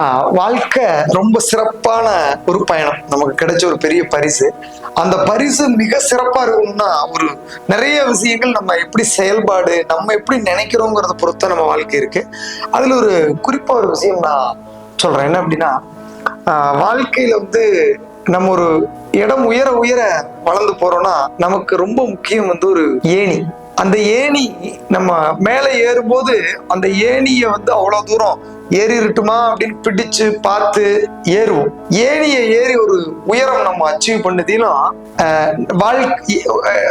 ஆஹ் வாழ்க்கை ரொம்ப சிறப்பான ஒரு பயணம். நமக்கு கிடைச்ச ஒரு பெரிய பரிசு. அந்த பரிசு மிக சிறப்பா இருக்கணும்னா ஒரு நிறைய விஷயங்கள் நம்ம எப்படி செயல்பாடு நம்ம எப்படி நினைக்கிறோங்கிறத பொறுத்த நம்ம வாழ்க்கை இருக்கு. அதுல ஒரு குறிப்பா ஒரு விஷயம் நான் சொல்றேன். என்ன அப்படின்னா ஆஹ் வாழ்க்கையில வந்து நம்ம ஒரு இடம் உயர உயர வளர்ந்து போறோம்னா நமக்கு ரொம்ப முக்கியம் வந்து ஒரு ஏணி. அந்த ஏணி நம்ம மேலே ஏறும்போது அந்த ஏணியை வந்து அவ்வளோ தூரம் ஏறிட்டுமா அப்படின்னு பிடிச்சு பார்த்து ஏறுவோம். ஏணியை ஏறி ஒரு உயரம் நம்ம அச்சீவ் பண்ணதிலும் வாழ்க்கை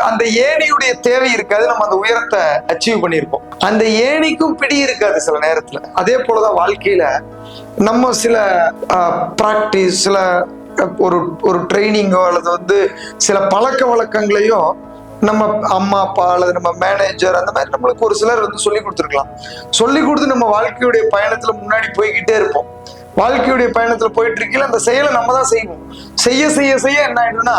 அந்த ஏணியுடைய தேவை இருக்காது. நம்ம அந்த உயரத்தை அச்சீவ் பண்ணியிருப்போம். அந்த ஏணிக்கும் பிடி இருக்காது சில நேரத்துல. அதே போலதான் வாழ்க்கையில நம்ம சில ப்ராக்டிஸ் சில ஒரு ஒரு ட்ரைனிங்கோ அல்லது வந்து சில பழக்க வழக்கங்களையும் நம்ம அம்மா அப்பா அல்லது நம்ம மேனேஜர் அந்த மாதிரி நம்மளுக்கு ஒரு சிலர் வந்து சொல்லி கொடுத்துருக்கலாம். சொல்லி கொடுத்து நம்ம வாழ்க்கையுடைய பயணத்துல முன்னாடி போய்கிட்டே இருப்போம். வாழ்க்கையுடைய பயணத்துல போயிட்டு இருக்கையில அந்த செயலை நம்ம தான் செய்வோம். செய்ய செய்ய செய்ய என்ன ஆயிடும்னா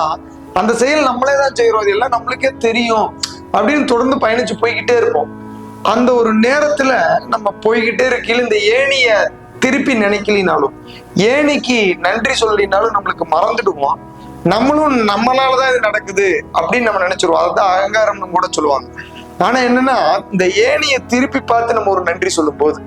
அந்த செயல் நம்மளே தான் செய்யறோம் அது எல்லாம் நம்மளுக்கே தெரியும் அப்படின்னு தொடர்ந்து பயணிச்சு போய்கிட்டே இருப்போம். அந்த ஒரு நேரத்துல நம்ம போய்கிட்டே இருக்கையில இந்த ஏணியை திருப்பி நினைக்கலினாலும் ஏணிக்கு நன்றி சொல்லினாலும் நம்மளுக்கு மறந்துடுவோம். நம்மளும் நம்மளாலதான் இது நடக்குது அப்படின்னு நம்ம நினைச்சிருவோம். அதுதான் அகங்காரம்னு கூட சொல்லுவாங்க. ஆனா என்னன்னா இந்த ஏனியை திருப்பி பார்த்து நம்ம ஒரு நன்றி சொல்லும் போது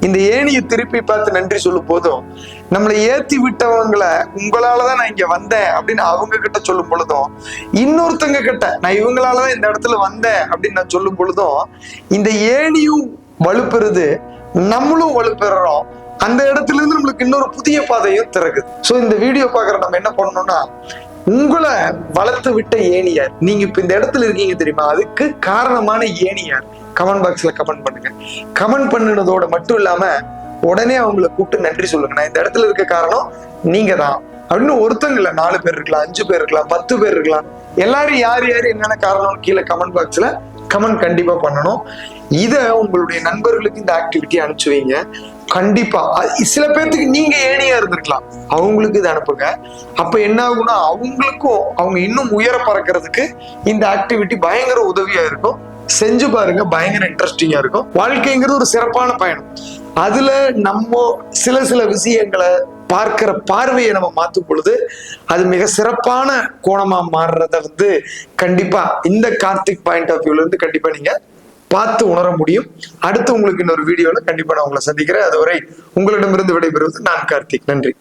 இந்த ஏனியை திருப்பி பார்த்து நன்றி சொல்லும் போதும் நம்மளை ஏத்தி விட்டவங்களை உங்களாலதான் நான் இங்க வந்தேன் அப்படின்னு அவங்க கிட்ட சொல்லும் பொழுதும் இன்னொருத்தங்க கிட்ட நான் இவங்களாலதான் இந்த இடத்துல வந்தேன் அப்படின்னு நான் சொல்லும் பொழுதும் இந்த ஏணியும் வலுப்பெறுது நம்மளும் வலுப்பெறோம் அந்த இடத்துல உங்களுக்கு இன்னொரு புதிய பாதையும் திறக்குது. சோ இந்த வீடியோ பாக்குற நம்ம என்ன பண்ணணும்னா உங்களை வளர்த்து விட்ட ஏணியார். நீங்க இப்ப இந்த இடத்துல இருக்கீங்க தெரியுமா? அதுக்கு காரணமான ஏணியார். கமெண்ட் பாக்ஸ்ல கமெண்ட் பண்ணுங்க. கமெண்ட் பண்ணுனதோட மட்டும் இல்லாம உடனே அவங்கள கூப்பிட்டு நன்றி சொல்லுங்க. நான் இந்த இடத்துல இருக்க காரணம் நீங்க தான் அப்படின்னு ஒருத்தங்க இல்லை நாலு பேர் இருக்கலாம் அஞ்சு பேர் இருக்கலாம் பத்து பேர் இருக்கலாம். எல்லாரும் யார் யார் என்னென்ன காரணம் கீழே கமெண்ட் பாக்ஸ்ல ரெக்கமெண்ட் கண்டிப்பா பண்ணணும். இதை உங்களுடைய நண்பர்களுக்கு இந்த ஆக்டிவிட்டி அனுப்பிச்சு வைங்க. கண்டிப்பா. சில பேர்த்துக்கு நீங்க ஏனியா இருந்திருக்கலாம். அவங்களுக்கு இதை அனுப்புங்க. அப்ப என்ன ஆகும்னா அவங்களுக்கும் அவங்க இன்னும் உயர பறக்கிறதுக்கு இந்த ஆக்டிவிட்டி பயங்கர உதவியா இருக்கும். செஞ்சு பாருங்க பயங்கர இன்ட்ரெஸ்டிங்கா இருக்கும். வாழ்க்கைங்கிறது ஒரு சிறப்பான பயணம். அதுல நம்ம சில சில விஷயங்களை பார்க்கிற பார்வையை நம்ம மாற்றும் பொழுது அது மிக சிறப்பான கோணமா மாறுறத வந்து கண்டிப்பா இந்த கார்த்திக் பாயிண்ட் ஆஃப் வியூல இருந்து கண்டிப்பா நீங்க பார்த்து உணர முடியும். அடுத்து உங்களுக்கு இன்னொரு வீடியோல கண்டிப்பா நான் உங்களை சந்திக்கிறேன். அதுவரை உங்களிடமிருந்து விடைபெறுவது நான் கார்த்திக். நன்றி.